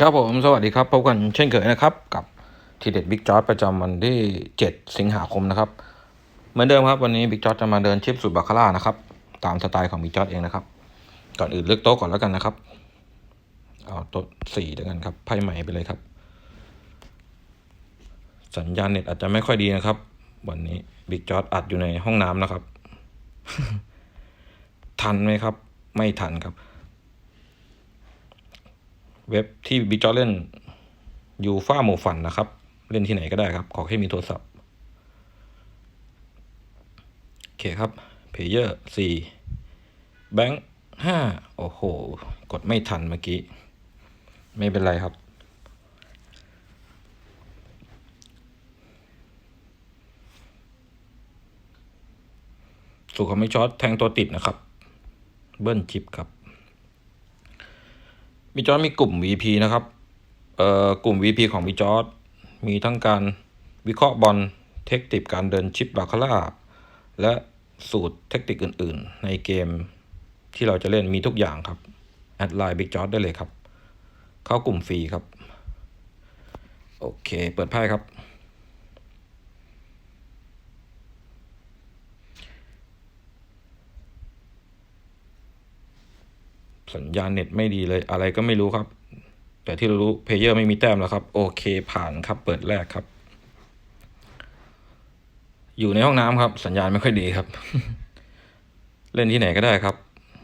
ครับผม สวัสดีครับ พบกันเช่นเคยนะครับ กับทีเด็ดบิ๊กจอร์ประจำวันที่ 7 สิงหาคมนะครับ เหมือนเดิมครับ วันนี้บิ๊กจอร์จะมาเดินชิปสุดบาคาร่านะครับ ตามสไตล์ของบิ๊กจอร์เองนะครับ ก่อนอื่นเลือกโต๊ะก่อนแล้วกันนะครับ เอาโต๊ะสี่แล้วกันครับ ไพ่ใหม่ไปเลยครับ สัญญาณเน็ตอาจจะไม่ค่อยดีนะครับ วันนี้บิ๊กจอร์อัดอยู่ในห้องน้ำนะครับ ทันไหมครับ ไม่ทันครับ เว็บที่บิ๊กจอเล่นยูฟ่าโมฟันนะครับ เล่นที่ไหนก็ได้ครับ ขอแค่มีโทรศัพท์ โอเคครับเพเยอร์สี่แบงค์ห้าโอ้โห กดไม่ทันเมื่อกี้ ไม่เป็นไรครับสู่เขาไม่ช็อตแทงตัวติดนะครับ เบิ้ลชิปครับ บิจอร์มีกลุ่ม VP นะครับเอ่อกลุ่ม VP ของบิจอร์มีทั้งการวิเคราะห์บอลเทคนิคการเดินชิปบาคาร่าและสูตรเทคนิคอื่น ๆ ในเกมที่เราจะเล่นมีทุกอย่างครับ แอดไลน์บิ๊กจอร์ได้เลยครับ เข้ากลุ่มฟรีครับ โอเค เปิดไพ่ครับ สัญญาณเน็ตไม่ดีเลยอะไรก็ไม่รู้ครับ แต่ที่เรารู้เพลเยอร์ไม่มีแต้มแล้วครับ โอเคผ่านครับ เปิดแรกครับ อยู่ในห้องน้ำครับ สัญญาณไม่ค่อยดีครับ เล่นที่ไหนก็ได้ครับ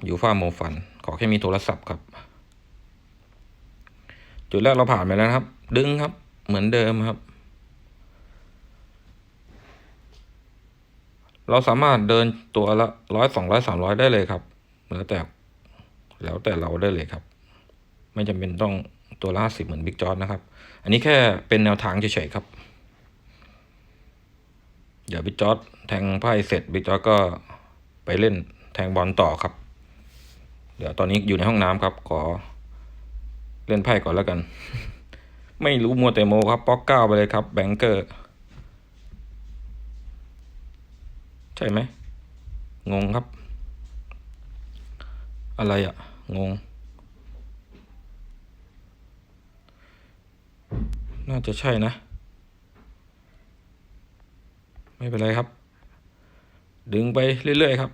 อยู่ฟ้าโมฟัน ขอแค่มีโทรศัพท์ครับ จุดแรกเราผ่านไปแล้วครับ ดึงครับ เหมือนเดิมครับเราสามารถเดินตัวละร้อยสองร้อยสามร้อยได้เลยครับ แล้วแต่ แล้วแต่เราได้เลยครับ ไม่จำเป็นต้องตัวละสิบเหมือนบิ๊กจอร์นะครับ อันนี้แค่เป็นแนวทางเฉยๆครับ เดี๋ยวบิ๊กจอร์แทงไพ่เสร็จบิ๊กจอร์ก็ไปเล่นแทงบอลต่อครับ เดี๋ยวตอนนี้อยู่ในห้องน้ำครับ ขอเล่นไพ่ก่อนแล้วกัน ไม่รู้มัวแต่โมครับป๊อกเก้าไปเลยครับ แบงเกอร์ ใช่ไหมงงครับ อะไรอะ งง น่าจะใช่นะ ไม่เป็นไรครับ ดึงไปเรื่อยๆครับ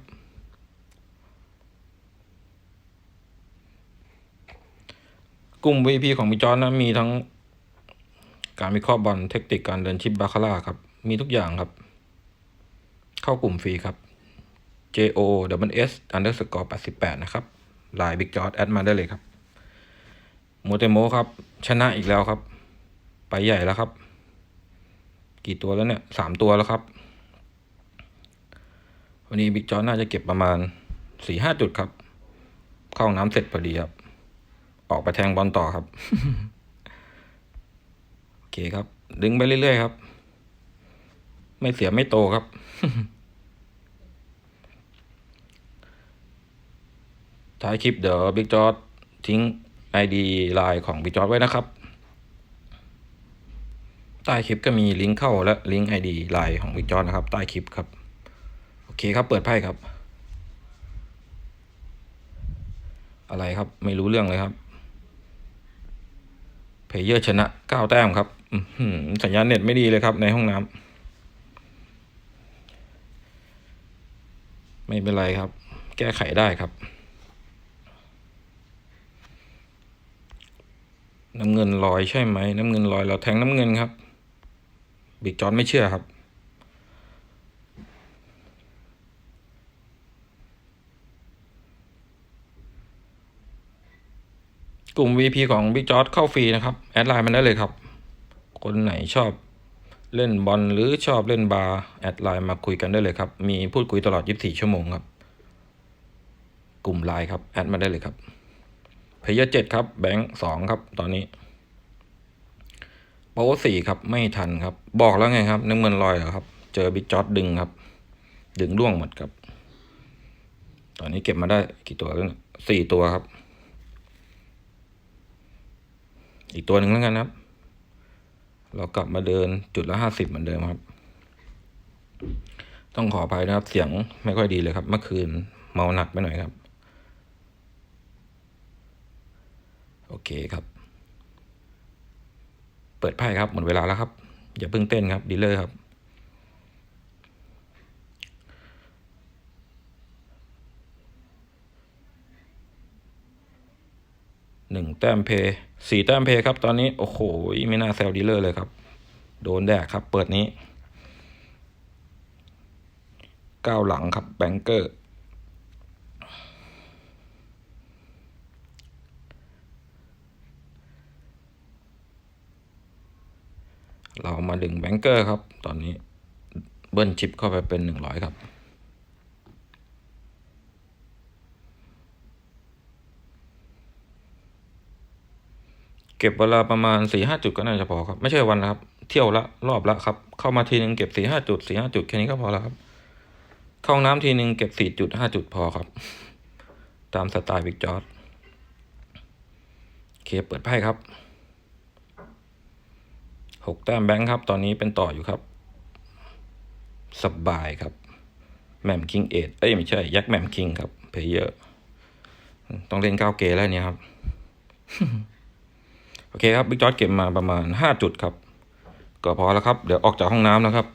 กลุ่ม VP ของมิจอนนะมีทั้งการวิเคราะห์บอลเทคนิคการเดินชิปบาคาร่าครับ มีทุกอย่างครับ เข้ากลุ่มฟรีครับ JO W S underscore 88 นะครับ ไลน์บิ๊กจอร์ดแอดมาได้เลยครับโมเตโมครับ ชนะอีกแล้วครับ ไปใหญ่แล้วครับ กี่ตัวแล้วเนี่ยสามตัวแล้วครับ วันนี้บิ๊กจอร์ดน่าจะเก็บประมาณสี่ห้าจุดครับ เข้าน้ำเสร็จพอดีครับ ออกไปแทงบอลต่อครับ โอเคครับ ดึงไปเรื่อยๆครับ ไม่เสียไม่โตครับ ท้ายคลิปเดี๋ยวบิ๊กจอดทิ้ง ID ไลน์ของบิ๊กจอดไว้นะครับ ใต้คลิปก็มีลิงก์เข้าและลิงก์ ID ไลน์ของบิ๊กจอดนะครับ ใต้คลิปครับ โอเคครับเปิดไพ่ครับ อะไรครับไม่รู้เรื่องเลยครับเพเยอร์ชนะเก้าแต้มครับสัญญาณเน็ตไม่ดีเลยครับในห้องน้ำไม่เป็นไรครับ แก้ไขได้ครับ น้ำเงินลอยใช่ไหม น้ำเงินลอยเราแทงน้ำเงินครับ บิ๊กจอนไม่เชื่อครับ กลุ่ม VP ของบิ๊กจอร์ดเข้าฟรีนะครับ แอดไลน์มันได้เลยครับ คนไหนชอบเล่นบอลหรือชอบเล่นบาร์แอดไลน์มาคุยกันได้เลยครับ มีพูดคุยตลอด 24 ชั่วโมงครับ กลุ่มไลน์ครับ แอดมาได้เลยครับ เพย์เจ็ดครับ แบงค์สองครับ ตอนนี้โปรสี่ครับ ไม่ทันครับ บอกแล้วไงครับน้ำเงินลอยเหรอครับ เจอบิ๊กจอดดึงครับ ดึงร่วงหมดครับ ตอนนี้เก็บมาได้กี่ตัวแล้วเนี่ยสี่ตัวครับ อีกตัวหนึ่งแล้วกันครับ เรากลับมาเดินจุดละห้าสิบเหมือนเดิมครับ ต้องขออภัยนะครับ เสียงไม่ค่อยดีเลยครับ เมื่อคืนเมาหนักไปหน่อยครับ โอ เคครับ เปิดไพ่ครับหมดเวลาแล้วครับ อย่าเพิ่งเต้นครับดีเลอร์ครับ หนึ่งแต้มเพย์สี่แต้มเพย์ครับ ตอนนี้โอ้โหไม่น่าแซวดีเลอร์เลยครับ โดนแดกครับ เปิดนี้ก้าวหลังครับแบงเกอร์ เรามาดึงแบงเกอร์ครับ ตอนนี้เบิ้ลชิปเข้าไปเป็นหนึ่งร้อยครับ เก็บเวลาประมาณสี่ห้าจุดก็น่าจะพอครับ ไม่ใช่วันละครับ เที่ยวละรอบละครับ เข้ามาทีนึงเก็บสี่ห้าจุดสี่ห้าจุดแค่นี้ก็พอแล้วครับ เข้าห้องน้ำทีนึงเก็บสี่จุดห้าจุดพอครับ ตามสไตล์บิ๊กจอร์ดเคเปิดไพ่ครับ หกแต้มแบงค์ครับ ตอนนี้เป็นต่ออยู่ครับ สบายครับแหม่มคิงเอทเอ้ย ไม่ใช่ ยักษ์แหม่มคิงครับเพย์เยอร์ต้องเล่นเก้าเกแล้วเนี่ยครับ โอเคครับบิ๊กจอร์ดเก็บมาประมาณห้าจุดครับ ก็พอแล้วครับ เดี๋ยวออกจากห้องน้ำแล้วครับ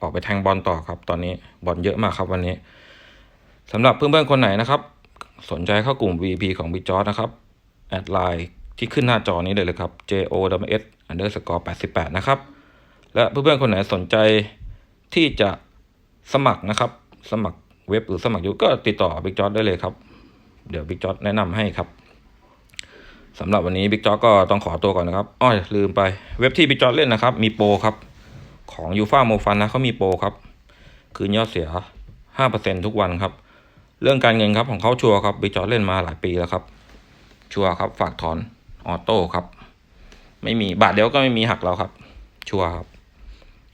ออกไปแทงบอลต่อครับ ตอนนี้บอลเยอะมากครับวันนี้สำหรับเพื่อนๆคนไหนนะครับ สนใจเข้ากลุ่ม VP ของบิ๊กจอร์ดนะครับ แอดไลน์ ที่ขึ้นหน้าจอนี้เลยเลยครับ J O W S underscore 88 นะครับ และเพื่อนๆคนไหนสนใจที่จะสมัครนะครับ สมัครเว็บหรือสมัครยูก็ติดต่อบิ๊กจอดได้เลยครับ เดี๋ยวบิ๊กจอแนะนำให้ครับสำหรับวันนี้บิ๊กจอก็ต้องขอตัวก่อนนะครับอ้อยลืมไปเว็บที่บิ๊กจอเล่นนะครับ มีโปรครับ ของยูฟาโมฟันนะเขามีโปรครับ คืนยอดเสีย 5%ทุกวันครับ เรื่องการเงินครับของเขาชัวร์ครับบิ๊กจอเล่นมาหลายปีแล้วครับ ชัวร์ครับฝากถอน ออโต้ครับ ไม่มีบาทเดียวก็ไม่มีหักเราครับ ชัวร์ครับ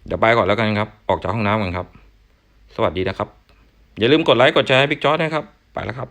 เดี๋ยวไปก่อนแล้วกันครับ ออกจากห้องน้ำกันครับ สวัสดีนะครับ อย่าลืมกดไลค์กดแชร์ให้บิ๊กจอร์ดนะครับ ไปแล้วครับ